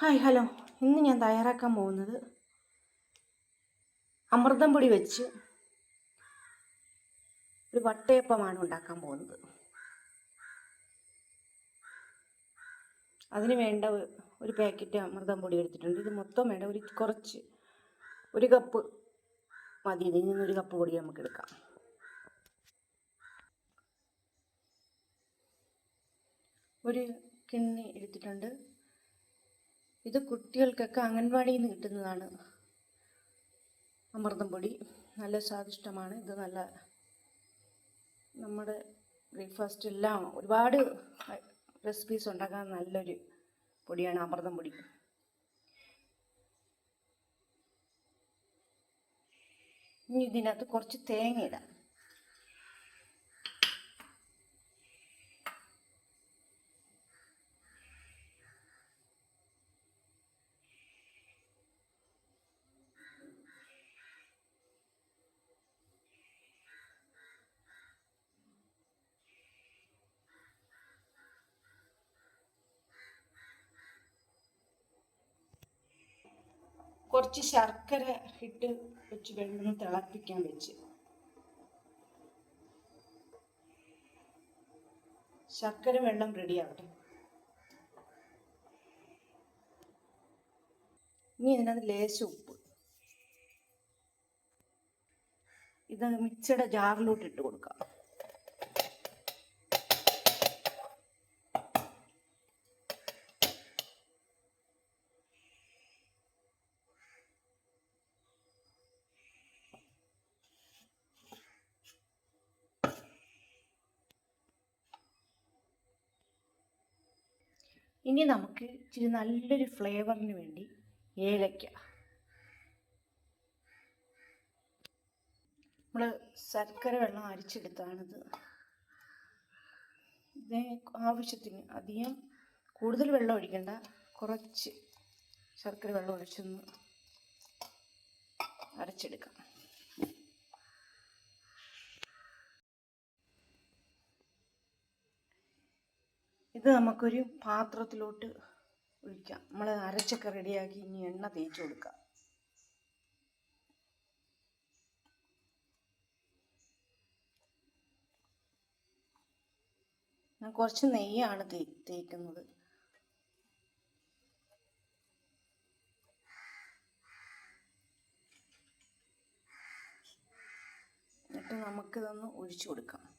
Hi hello. ഇന്ന് ഞാൻ തയ്യാറാക്കാൻ പോകുന്നത് അമൃതം പൊടി വെച്ച് ഒരു വട്ടയപ്പമാണ് ഉണ്ടാക്കാൻ പോകുന്നത്. അതിന് വേണ്ട ഒരു പാക്കറ്റ് അമൃതം പൊടി എടുത്തിട്ടുണ്ട്. ഇത് മൊത്തം വേണ്ട. ഒരു കുറച്ച് ഒരു കപ്പ് മതി. ഇതിൽ നിന്ന് ഒരു കപ്പ് പൊടി നമുക്ക് എടുക്കാം. ഒരു കിണ്ണി എടുത്തിട്ടുണ്ട്. ഇത് കുട്ടികൾക്കൊക്കെ അംഗൻവാടിയിൽ നിന്ന് കിട്ടുന്നതാണ് അമൃതം പൊടി. നല്ല സ്വാദിഷ്ടമാണ്. ഇത് നല്ല നമ്മുടെ ബ്രേക്ക്ഫാസ്റ്റ് എല്ലാം ഒരുപാട് റെസിപ്പീസ് ഉണ്ടാക്കാൻ നല്ലൊരു പൊടിയാണ് അമൃതം പൊടി. ഇനി ഇതിനകത്ത് കുറച്ച് തേങ്ങ ഇടാം. കുറച്ച് ശർക്കര ഇട്ട് വെച്ച് വെള്ളം തിളപ്പിക്കാൻ വെച്ച്. ശർക്കര വെള്ളം റെഡി ആവട്ടെ. ഇനി ഇതിനകത്ത് ലേശം ഉപ്പ്. ഇത് മിക്സിയുടെ ജാറിലോട്ട് ഇട്ട് കൊടുക്കാം. ഇനി നമുക്ക് ഇച്ചിരി നല്ലൊരു ഫ്ലേവറിന് വേണ്ടി ഏലയ്ക്ക നമ്മൾ ശർക്കര വെള്ളം അരിച്ചെടുത്താണിത്. ഇതിന് ആവശ്യത്തിന് അധികം കൂടുതൽ വെള്ളം ഒഴിക്കണ്ട. കുറച്ച് ശർക്കര വെള്ളം ഒഴിച്ചൊന്ന് അരച്ചെടുക്കാം. ഇത് നമുക്കൊരു പാത്രത്തിലോട്ട് ഒഴിക്കാം. നമ്മൾ അരച്ചൊക്കെ റെഡിയാക്കി ഇനി എണ്ണ തേച്ച് കൊടുക്കാം. ഞാൻ കുറച്ച് നെയ്യാണ് തേ തേക്കുന്നത്. എന്നിട്ട് നമുക്കിതൊന്ന് ഒഴിച്ചു കൊടുക്കാം.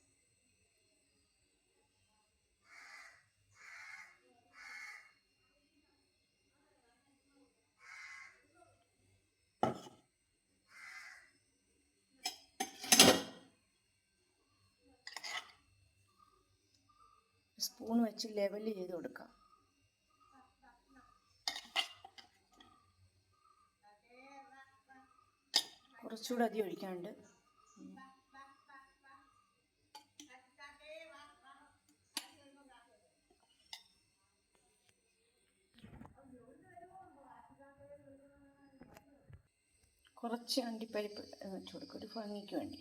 സ്പൂൺ വെച്ച് ലെവൽ ചെയ്ത് കൊടുക്കാം. കുറച്ചുകൂടെ അധികം ഒഴിക്കാണ്ട്. കുറച്ച് അണ്ടിപ്പരിപ്പ് വെച്ച് കൊടുക്കും. ഒരു ഭംഗിക്ക് വേണ്ടി.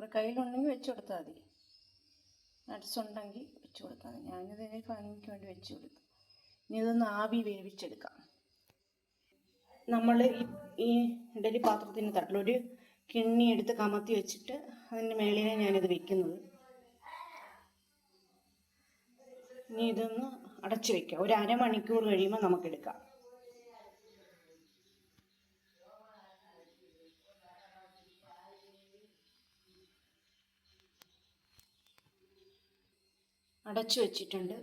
നമ്മുടെ കയ്യിലുണ്ടെങ്കിൽ വെച്ച് കൊടുത്താൽ മതി. നട്ട്സ് ഉണ്ടെങ്കിൽ വെച്ച് കൊടുത്താൽ മതി. ഞാനിത് ഭംഗിക്ക് വേണ്ടി വെച്ച് കൊടുത്തു. ഇനി ഇതൊന്ന് ആവി വേവിച്ചെടുക്കാം. നമ്മൾ ഈ ഇഡലി പാത്രത്തിന് തട്ടിലൊരു കിണ്ണി എടുത്ത് കമത്തി വെച്ചിട്ട് അതിന്റെ മേളിലാണ് ഞാനിത് വെക്കുന്നത്. ഇനി ഇതൊന്ന് അടച്ചു വെക്കാം. ഒരു അരമണിക്കൂർ കഴിയുമ്പോൾ നമുക്കെടുക്കാം. അടച്ചു വച്ചിട്ടുണ്ട്.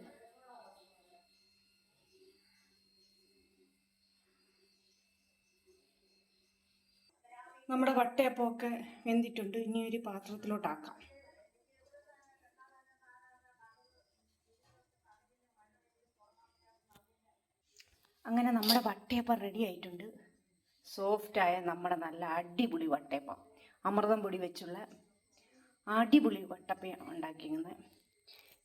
നമ്മുടെ വട്ടയപ്പമൊക്കെ വെന്തിട്ടുണ്ട്. ഇനി ഒരു പാത്രത്തിലോട്ടാക്കാം. അങ്ങനെ നമ്മുടെ വട്ടയപ്പം റെഡി ആയിട്ടുണ്ട്. സോഫ്റ്റായ നമ്മുടെ നല്ല അടിപൊളി വട്ടയപ്പം. അമൃതം പൊടി വെച്ചുള്ള അടിപൊളി വട്ടപ്പം ഉണ്ടാക്കിയിരുന്നത്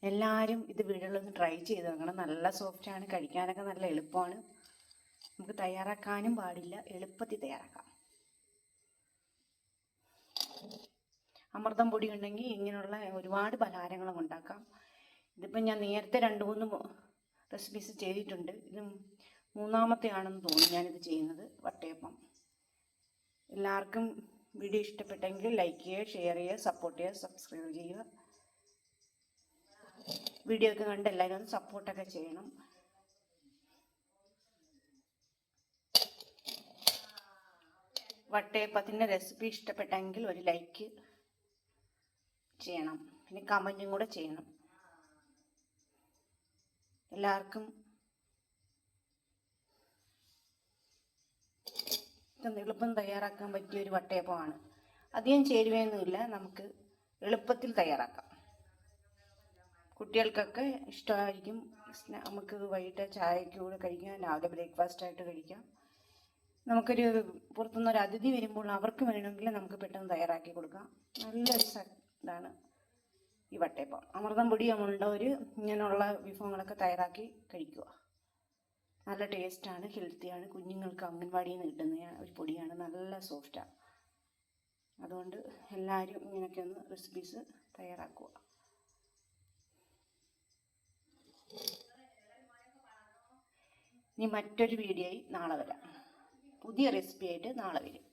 എല്ലാവരും ഇത് വീടുകളിലൊന്ന് ട്രൈ ചെയ്ത് നോക്കണം. നല്ല സോഫ്റ്റാണ് കഴിക്കാനൊക്കെ നല്ല എളുപ്പമാണ്. നമുക്ക് തയ്യാറാക്കാനും പാടില്ല. എളുപ്പത്തിൽ തയ്യാറാക്കാം. അമൃതം പൊടി ഉണ്ടെങ്കിൽ ഇങ്ങനെയുള്ള ഒരുപാട് പലഹാരങ്ങളും ഉണ്ടാക്കാം. ഇതിപ്പം ഞാൻ നേരത്തെ രണ്ട് മൂന്ന് റെസിപ്പീസ് ചെയ്തിട്ടുണ്ട്. ഇത് മൂന്നാമത്തെ ആണെന്ന് തോന്നുന്നു ഞാനിത് ചെയ്യുന്നത് വട്ടയപ്പം. എല്ലാവർക്കും വീഡിയോ ഇഷ്ടപ്പെട്ടെങ്കിൽ ലൈക്ക് ചെയ്യുക ഷെയർ ചെയ്യുക സപ്പോർട്ട് ചെയ്യുക സബ്സ്ക്രൈബ് ചെയ്യുക. വീഡിയോ ഒക്കെ കണ്ട് എല്ലാവരും ഒന്ന് സപ്പോർട്ടൊക്കെ ചെയ്യണം. വട്ടയപ്പത്തിന്റെ റെസിപ്പി ഇഷ്ടപ്പെട്ടെങ്കിൽ ഒരു ലൈക്ക് ചെയ്യണം. പിന്നെ കമന്റും കൂടെ ചെയ്യണം. എല്ലാവർക്കും എളുപ്പം തയ്യാറാക്കാൻ പറ്റിയ ഒരു വട്ടയപ്പമാണ്. അധികം ചേരുവയൊന്നുമില്ല നമുക്ക് എളുപ്പത്തിൽ തയ്യാറാക്കാം. കുട്ടികൾക്കൊക്കെ ഇഷ്ടമായിരിക്കും നമുക്ക് വൈകിട്ട് ചായക്ക് കൂടെ കഴിക്കാം. രാവിലെ ബ്രേക്ക്ഫാസ്റ്റ് ആയിട്ട് കഴിക്കാം. നമുക്കൊരു പുറത്തുനിന്ന് ഒരു അതിഥി വരുമ്പോൾ അവർക്ക് വേണമെങ്കിൽ നമുക്ക് പെട്ടെന്ന് തയ്യാറാക്കി കൊടുക്കാം. നല്ലൊരു ഇതാണ് ഈ വട്ടയപ്പം. അമൃതം പൊടി ഒരു ഇങ്ങനെയുള്ള വിഭവങ്ങളൊക്കെ തയ്യാറാക്കി കഴിക്കുക. നല്ല ടേസ്റ്റാണ് ഹെൽത്തിയാണ്. കുഞ്ഞുങ്ങൾക്ക് അംഗൻവാടിയിൽ നിന്ന് കിട്ടുന്ന ഒരു പൊടിയാണ്. നല്ല സോഫ്റ്റാണ് അതുകൊണ്ട് എല്ലാവരും ഇങ്ങനെയൊക്കെ ഒന്ന് റെസിപ്പീസ് തയ്യാറാക്കുക. ഇനി മറ്റൊരു വീഡിയോയിൽ നാളെ വരാം. പുതിയ റെസിപ്പി ആയിട്ട് നാളെ വരും.